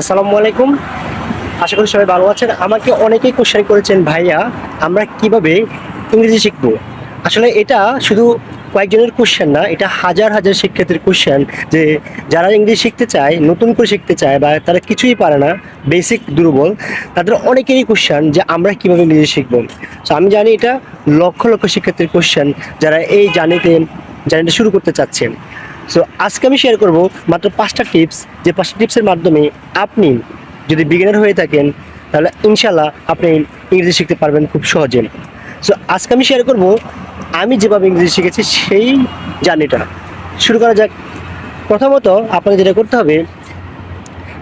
আসসালামু আলাইকুম। আশা করি সবাই ভালো আছেন। আমাকে অনেকেই কোশ্চেন করেছেন, ভাইয়া, আমরা কীভাবে ইংরেজি শিখব? আসলে এটা শুধু কয়েকজনের কোশ্চেন না, এটা হাজার হাজার শিক্ষার্থীর কোশ্চেন যে যারা ইংরেজি শিখতে চায়, নতুন করে শিখতে চায় বা তারা কিছুই পারে না, বেসিক, দুর্বল, তাদের অনেকেরই কোশ্চেন যে আমরা কীভাবে ইংরেজি শিখব। তো আমি জানি এটা লক্ষ লক্ষ শিক্ষার্থীর কোশ্চেন যারা এই জার্নিতে, জার্নিটা শুরু করতে চাচ্ছেন। সো আজকে আমি শেয়ার করব মাত্র পাঁচটা টিপস যে পাঁচটা টিপসের মাধ্যমে আপনি যদি বিগিনার হয়ে থাকেন, তাহলে ইনশাল্লাহ আপনি ইংরেজি শিখতে পারবেন খুব সহজে। সো আজকে আমি শেয়ার করব, আমি যেভাবে ইংরেজি শিখেছি সেই জার্নিটা। শুরু করা যাক। প্রথমত আপনাকে যেটা করতে হবে,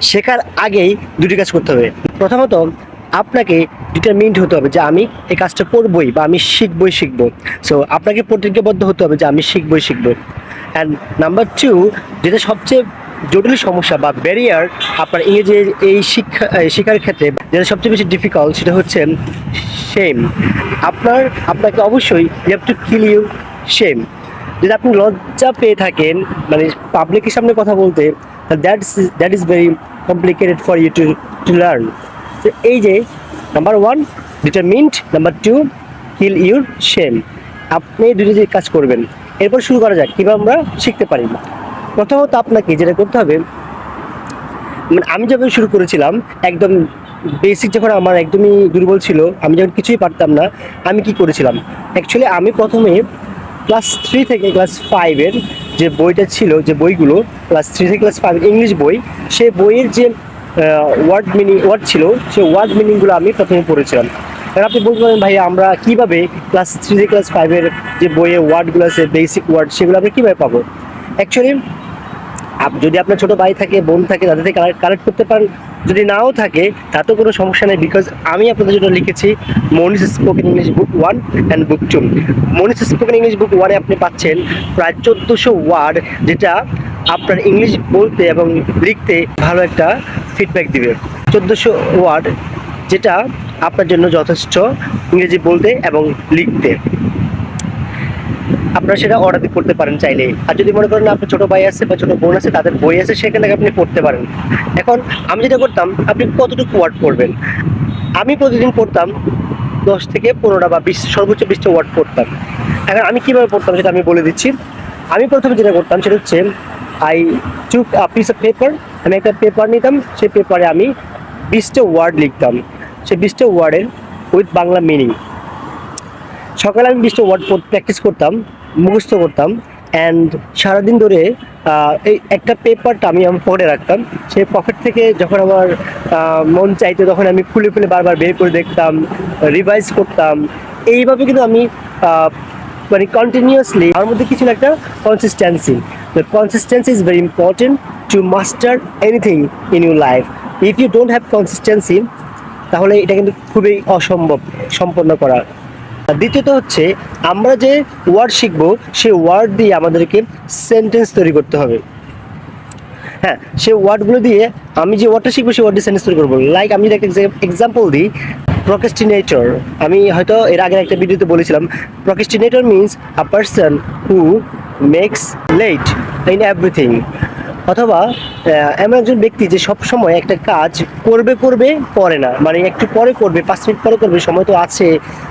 শেখার আগেই দুটি কাজ করতে হবে। প্রথমত আপনাকে ডিটারমিন্ড হতে হবে যে আমি এই কাজটা করবই বা আমি শিখবই শিখব। সো আপনাকে প্রতিজ্ঞাবদ্ধ হতে হবে যে আমি শিখবই শিখব। অ্যান্ড নাম্বার টু যেটা সবচেয়ে জটিল সমস্যা বা ব্যারিয়ার আপনার ইংরেজির এই শিক্ষা শেখার ক্ষেত্রে যেটা সবচেয়ে বেশি ডিফিকাল্ট সেটা হচ্ছে সেম আপনার, আপনাকে অবশ্যই you have to kill you shame যদি আপনি লজ্জা পেয়ে থাকেন মানে পাবলিকের সামনে কথা বলতে that's that is very complicated for you to to learn তো এই যে number one determined number two kill your shame আপনি দুটো যে কাজ করবেন এরপর শুরু করা যাক, কীভাবে আমরা শিখতে পারি। প্রথমত আপনাকে যেটা করতে হবে মানে আমি যেভাবে শুরু করেছিলাম, একদম বেসিক যখন আমার একদমই দুর্বল ছিল, আমি যখন কিছুই পারতাম না, আমি কি করেছিলাম? অ্যাকচুয়ালি আমি প্রথমে ক্লাস থ্রি থেকে ক্লাস ফাইভের যে বইটা ছিল, যে বইগুলো ক্লাস থ্রি থেকে ক্লাস ফাইভ ইংলিশ বই, সেই বইয়ের যে ওয়ার্ড মিনিং ওয়ার্ড ছিল, সেই ওয়ার্ড মিনিংগুলো আমি প্রথমে পড়েছিলাম। এবার আপনি বলতে পারেন ভাই, আমরা কীভাবে ক্লাস থ্রি ক্লাস ফাইভের যে বইয়ের ওয়ার্ডগুলো আছে বেসিক ওয়ার্ড সেগুলো আমরা কীভাবে পাবো? অ্যাকচুয়ালি যদি আপনার ছোটো ভাই থাকে, বোন থাকে, তাদের থেকে কালেক্ট করতে পারেন। যদি নাও থাকে, তাতেও কোনো সমস্যা নেই বিকজ আমি আপনাদের জন্য লিখেছি Monis spoken English book one and book two Monis spoken English book ওয়ানে আপনি পাচ্ছেন প্রায় চোদ্দোশো ওয়ার্ড যেটা আপনার ইংলিশ বলতে এবং লিখতে ভালো একটা ফিডব্যাক দিবে। চোদ্দোশো ওয়ার্ড যেটা আপনার জন্য যথেষ্ট ইংরেজি বলতে এবং লিখতে। আপনারা সেটা অর্ডার করতে পারেন চাইলে। আর যদি মনে করেন আপনার ছোটো ভাই আছে বা ছোটো বোন আছে, তাদের বই আছে, সেখানে আপনি পড়তে পারেন। এখন আমি যেটা করতাম, আপনি কতটুকু ওয়ার্ড পড়বেন? আমি প্রতিদিন পড়তাম দশ থেকে পনেরোটা বা বিশ, সর্বোচ্চ বিশটা ওয়ার্ড পড়তাম। এখন আমি কীভাবে পড়তাম সেটা আমি বলে দিচ্ছি। আমি প্রথমে যেটা করতাম সেটা হচ্ছে I took piece of paper আমি একটা পেপার নিতাম, সেই পেপারে আমি বিশটা ওয়ার্ড লিখতাম। সেই বিশটা ওয়ার্ডের উইথ বাংলা মিনিং সকালে আমি বিশটা ওয়ার্ড প্র্যাকটিস করতাম, মুখস্থ করতাম অ্যান্ড সারাদিন ধরে এই একটা পেপারটা আমি আমার পকেটে রাখতাম। সেই পকেট থেকে যখন আমার মন চাইতো, তখন আমি ফুলে ফুলে বারবার বের করে দেখতাম রিভাইজ করতাম। এইভাবে কিন্তু আমি মানে কন্টিনিউয়াসলি আমার মধ্যে কিছু একটা consistency the consistency is very important to master anything in your life if you don't have consistency তাহলে এটা কিন্তু খুবই অসম্ভব সম্পন্ন করা। আর দ্বিতীয়ত হচ্ছে, আমরা যে ওয়ার্ড শিখব, সেই ওয়ার্ড দিয়ে আমাদেরকে সেন্টেন্স তৈরি করতে হবে। হ্যাঁ সেই ওয়ার্ডগুলো দিয়ে আমি যে ওয়ার্ডটা শিখব, সেই ওয়ার্ডটি সেন্টেন্স তৈরি করব। লাইক আমি যদি একটা এক্সাম্পল দিই প্রকেস্টিনেটর আমি হয়তো এর আগে একটা ভিডিওতে বলেছিলাম procrastinator means a person who makes late in everything অথবা এমন একজন ব্যক্তি যে সব সময় একটা কাজ করবে করবে করে না মানে একটু পরে করবে, পাঁচ মিনিট পরে করবে, সময় তো আছে,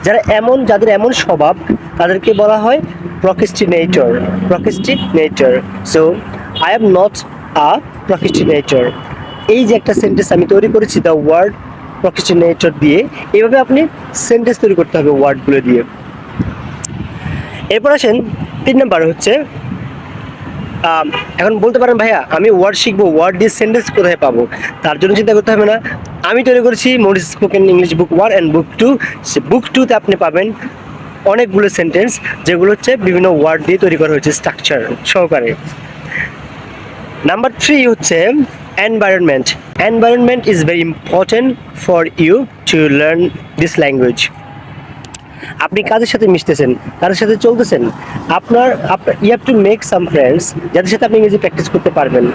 যারা এমন, যাদের এমন স্বভাব, তাদেরকে বলা হয় procrastinator procrastinator so I am not a procrastinator এই যে একটা সেন্টেন্স আমি তৈরি করেছি দ্য ওয়ার্ড প্রকেস্টিনেটর দিয়ে এইভাবে আপনি সেন্টেন্স তৈরি করতে হবে ওয়ার্ডগুলো দিয়ে। এরপর আসেন, তিন নাম্বার হচ্ছে এখন বলতে পারেন ভাইয়া, আমি ওয়ার্ড শিখব ওয়ার্ড দিয়ে সেন্টেন্স কোথায় পাবো? তার জন্য চিন্তা করতে হবে না। আমি তৈরি করেছি Modis spoken English book one and book two say book টুতে আপনি পাবেন অনেকগুলো সেন্টেন্স যেগুলো হচ্ছে বিভিন্ন ওয়ার্ড দিয়ে তৈরি করা হয়েছে স্ট্রাকচার সহকারে। নাম্বার থ্রি হচ্ছে environment environment is very important for you to learn this language আপনি কাদের সাথে মিশতেছেন? কাদের সাথে চলতেছেন? আপনার you have to make some friends যাদের সাথে আপনি ইংরেজি প্র্যাকটিস করতে পারবেন।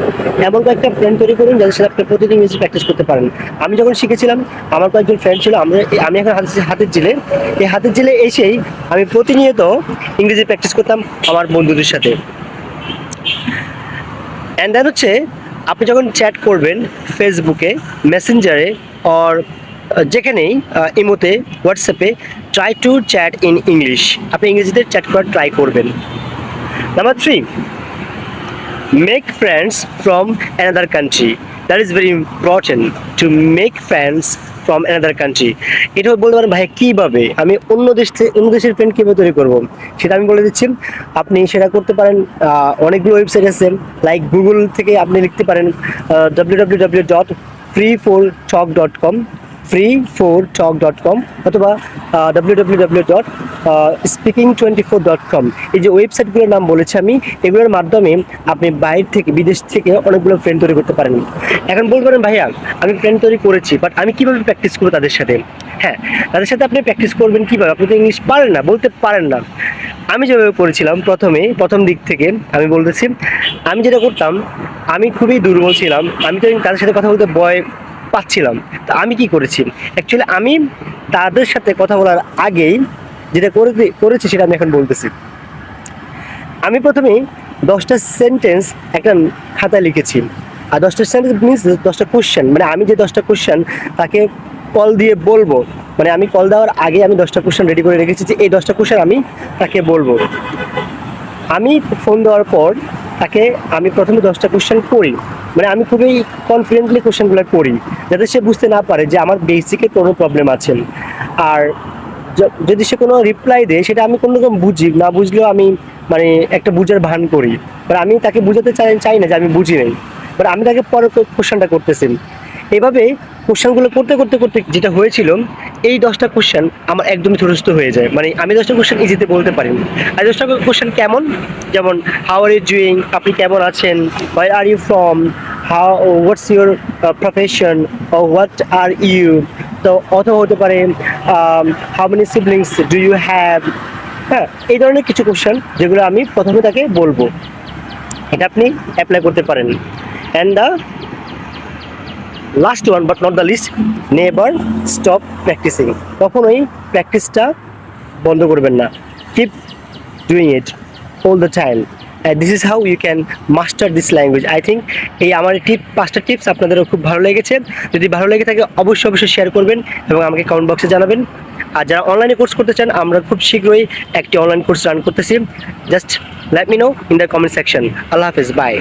এমন কয়েকটা ফ্রেন্ড তৈরি করুন যাদের সাথে আপনি প্রতিদিন ইংরেজি প্র্যাকটিস করতে পারেন। আমি যখন শিখেছিলাম, আমার কয়েকজন ফ্রেন্ড ছিল, আমরা, আমি এখন হাতে হাতের জেলে। এই হাতের জেলে এসেই আমি প্রতিনিয়ত ইংরেজি প্র্যাকটিস করতাম আমার বন্ধুদের সাথে। অ্যান্ড দেন হচ্ছে, আপনি যখন চ্যাট করবেন ফেসবুকে মেসেঞ্জারে অর যেখানেই ইমোতে, হোয়াটসঅ্যাপে try to chat in English আপনি ইংরেজিতে চ্যাট করার ট্রাই করবেন। Number three make friends from another country that is very important to make friends from another country এটা বলতে পারেন, ভাই, কীভাবে? আমি অন্য দেশ থেকে, অন্য দেশের ফ্রেন্ড কীভাবে তৈরি করব? সেটা আমি বলে দিচ্ছি। আপনি সেটা করতে পারেন অনেকগুলো ওয়েবসাইট আছে। লাইক গুগল থেকে আপনি লিখতে পারেন W W W dot free four talk dot com free four talk dot com অথবা W W W dot speaking twenty four dot com এই যে ওয়েবসাইটগুলোর নাম বলেছি আমি, এগুলোর মাধ্যমে আপনি বাইরে থেকে, বিদেশ থেকে অনেকগুলো ফ্রেন্ড তৈরি করতে পারেন। এখন বলতে পারেন ভাইয়া, আমি ফ্রেন্ড তৈরি করেছি বাট আমি কীভাবে প্র্যাকটিস করব তাদের সাথে? হ্যাঁ তাদের সাথে আপনি প্র্যাকটিস করবেন কীভাবে? আপনি তো ইংলিশ পারেন না, বলতে পারেন না। আমি যেভাবে করেছিলাম, প্রথমে, প্রথম দিক থেকে, আমি বলতেছি, আমি যেটা করতাম, আমি খুবই দুর্বল ছিলাম, আমি তো তাদের সাথে কথা বলতে ভয় পাচ্ছিলাম। তা আমি কি করেছি? অ্যাকচুয়ালি আমি তাদের সাথে কথা বলার আগেই যেটা করে করেছি সেটা আমি এখন বলতেছি। আমি প্রথমে দশটা সেন্টেন্স একটা খাতায় লিখেছি। আর দশটা সেন্টেন্স মিনস দশটা কোশ্চেন মানে আমি যে দশটা কোশ্চেন তাকে কল দিয়ে বলব। মানে আমি কল দেওয়ার আগে আমি দশটা কোশ্চেন রেডি করে রেখেছি যে এই দশটা কোশ্চেন আমি তাকে বলব। আমি ফোন দেওয়ার পর তাকে আমি প্রথমে দশটা কোশ্চেন করি। মানে আমি খুবই কনফিডেন্টলি কোশ্চেনগুলো পড়ি যাতে সে বুঝতে না পারে যে আমার বেসিকে কোনো প্রবলেম আছে। আর যদি সে কোনো রিপ্লাই দেয়, সেটা আমি কোনো রকম বুঝি, না বুঝলেও আমি মানে একটা বুঝার ভান করি। বাট আমি তাকে বুঝাতে চাই চাই না যে আমি বুঝি নাই। বাট আমি তাকে পরে কোশ্চেনটা করতেছি। এভাবে কোশ্চেনগুলো করতে করতে করতে যেটা হয়েছিল, এই দশটা কোশ্চেন আমার একদমই থরস্থ হয়ে যায়। মানে আমি দশটা কোশ্চেন ইজিতে বলতে পারি আর দশটা কোশ্চেন কেমন? যেমন হাউ আর ইউ ডুইং আপনি কেমন আছেন? Where are you from how what's your profession what are you তো অথবা হতে পারে how many siblings do you have হ্যাঁ এই ধরনের কিছু কোশ্চেন যেগুলো আমি প্রথমে তাকে বলব। এটা আপনি অ্যাপ্লাই করতে পারেন। And the last one but not the least never stop practising কখনোই প্র্যাকটিসটা বন্ধ করবেন না। Keep doing it all the time this is how you can master this language I think এই আমার টিপ পাঁচটা টিপস আপনাদেরও খুব ভালো লেগেছে। যদি ভালো লেগে থাকে, অবশ্যই অবশ্যই শেয়ার করবেন এবং আমাকে কমেন্ট বক্সে জানাবেন। আর যারা অনলাইনে কোর্স করতে চান, আমরা খুব শীঘ্রই একটি অনলাইন কোর্স রান করতেছি। Just let me know in the comment section Allah Hafiz by